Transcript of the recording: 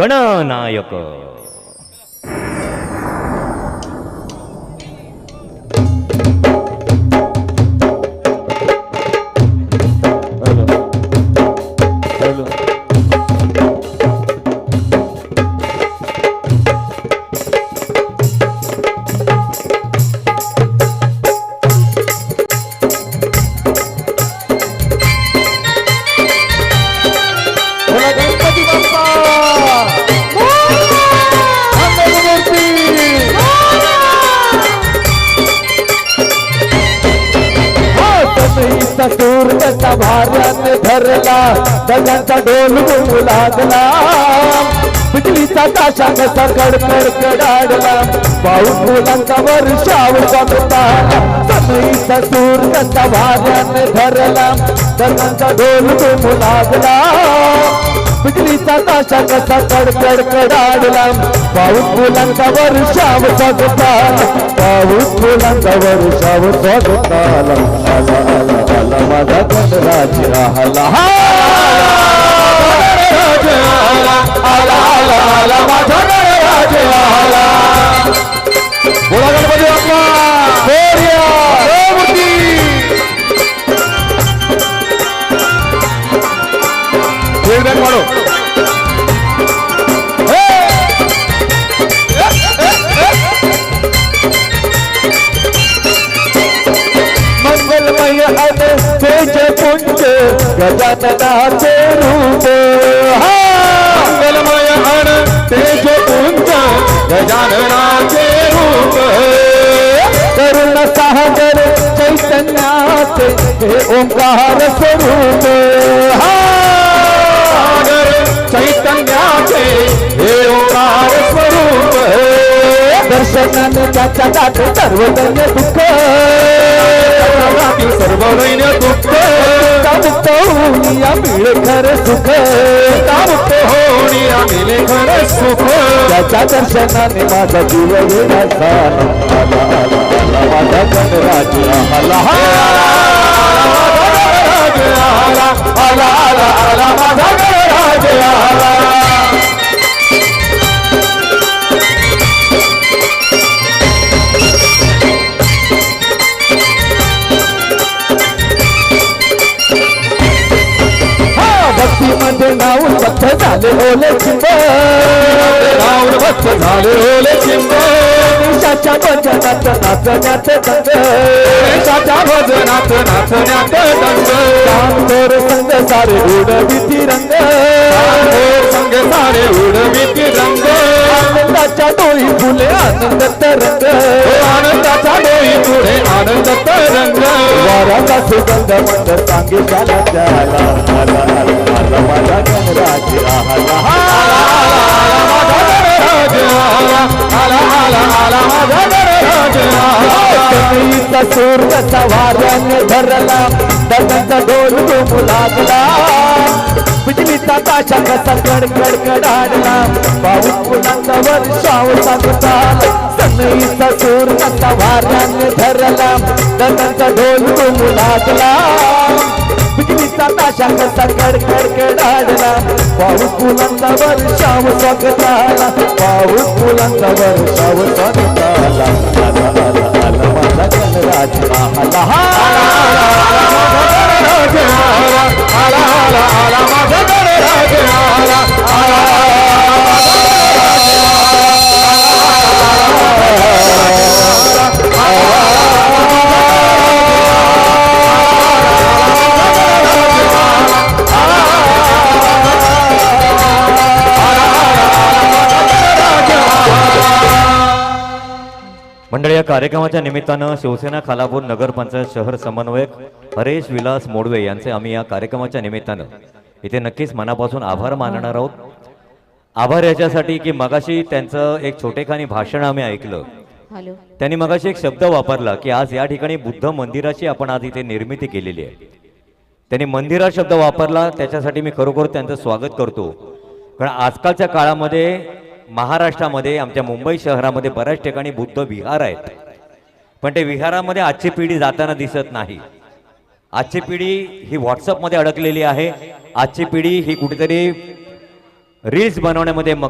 ગણનાયક. तनईचा टूरचा कसा धरला दगांचा डोल बोलू लागला. बिजलीचा ताशा कसा कडकड कडाडला पाऊस मुलांचा वर्षावर बघता तनईचा सूर कसा धरला दगांचा डोल बोलू लागला. बिजलीचा ताशा कसा कडकड कडाडला. पाऊस फुलांचा वर्षाव बघता पाऊस फुलांचा वर्षाव बघता आला आला आला आला माझा गणराज आला आला आला. गजाननाचे रूप हा! मंगलमय अन तेज पुंज गजाननाचे रूप करुण सागर चैतन्याचे हे ओंकार स्वरूप हा! चैतन्याचे हे ओंकार स्वरूप दर्शनाने त्याच्या दाट सर्व दुःख सर्व दैन्य दुःख मुक्त होऊनिया मिळे खर सुख. मुक्त होणिया मिळे खर सुख. त्याच्या दर्शनाने माझा जीव गेला भक्तीमध्ये नाव बच्च झाले ओले चिंब. नाव बच्च झाले ओले चिंब. निशाच्या भजनात नाचण्यात दंग. निशाच्या भजनात नाचण्यात दंग. रामदोर संग सारे उडविती रंग. रामथोर संग सारे उडविती रंग. आनंदाच्या डोळी फुले आनंद तरंग. आनंदाच्या डोळी फुले आनंद तरंग. वाराचा सुगंध मंद सांगे झाला त्याला आला माझा गणराज आला आला आला आला माझा गणराज वाऱ्याने धरला दगडाचा डोल डोमू लागला बिजलीचा ताशा कसा कडकड कडाडला पाऊस फुलांचा वर्षाव सांगता सनईचा सूर कसा वाऱ्याने धरला. दनाचा ढोल डोमू लागला. बिजलीचा ताशा कसा कडकड कडाडला पाऊस फुलांचा वर्षाव स्वागताला मंडळी या कार्यक्रमाच्या निमित्तानं शिवसेना खालापूर नगरपंचायत शहर समन्वयक हरेश विलास मोडवे यांचे आम्ही या कार्यक्रमाच्या निमित्तानं इथे नक्कीच मनापासून आभार मानणार आहोत. आभार याच्यासाठी की मगाशी त्यांचं एक छोटेखानी भाषण आम्ही ऐकलं. हॅलो. त्यांनी मगाशी एक शब्द वापरला की आज या ठिकाणी बुद्ध मंदिराची आपण आज इथे निर्मिती केलेली आहे. त्यांनी मंदिरा शब्द वापरला त्याच्यासाठी मी खरोखर त्यांचं स्वागत करतो. कारण आजकालच्या काळामध्ये महाराष्ट्रामध्ये आमच्या मुंबई शहरामध्ये बऱ्याच ठिकाणी बुद्ध विहार आहेत. पण ते विहारामध्ये आजची पिढी जाताना दिसत नाही. आजची पिढी ही व्हॉट्सअपमध्ये अडकलेली आहे. आजची पिढी ही कुठेतरी रील्स बनवण्यामध्ये मग